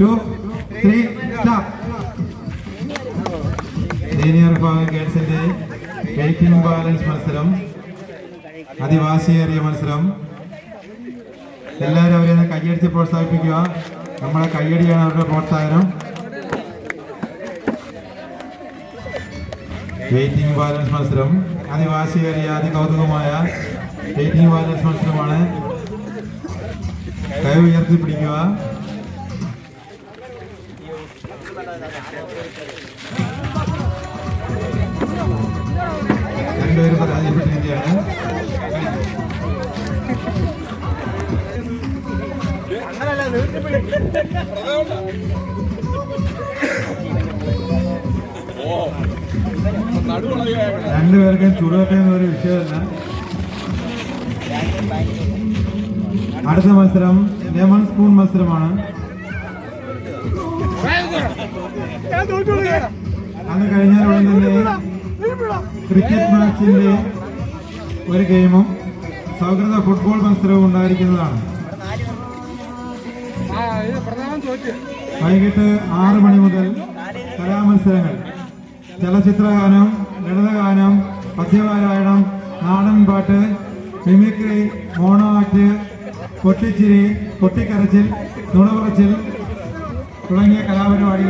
To three senior വിഭാഗം ഗേൾസിന്റെ waiting balance മത്സരം. അതിവാശിയേറിയ മത്സരം. എല്ലാവരും അവരെ കൈയടിച്ച് പ്രോത്സാഹിപ്പിക്കുക. നമ്മളെ കൈയടിയാണ് അവരുടെ പ്രോത്സാഹനം. വെയിറ്റിംഗ് ബാലൻസ് മത്സരം. അതിവാശിയേറിയ അതികൗതുകമായ വെയിറ്റിംഗ് ബാലൻസ് മത്സരമാണ്. കൈ ഉയർത്തി പിടിക്കുക. രണ്ടുപേരും പരാജയപ്പെട്ടിരിക്കുകയാണ് രണ്ടുപേർക്കും ചുടുകട്ടെ എന്നൊരു വിഷയമല്ല അടുത്ത മത്സരം ലെമൺ സ്പൂൺ മത്സരമാണ് അത് കഴിഞ്ഞാൽ ഉടൻ തന്നെ ക്രിക്കറ്റ് മാച്ചിന്റെ ഒരു ഗെയിമും സൗഹൃദ ഫുട്ബോൾ മത്സരവും ഉണ്ടായിരിക്കുന്നതാണ്. വൈകിട്ട് ആറ് മണി മുതൽ കലാമത്സരങ്ങൾ. ചലച്ചിത്രഗാനം ലളിതഗാനം പദ്യപാരായണം നാടൻ പാട്ട് മിമിക്രി മോണോ ആക്ട് പൊട്ടിച്ചിരി പൊട്ടിക്കരച്ചിൽ നുണപറച്ചിൽ തുടങ്ങിയ കലാപരിപാടികൾ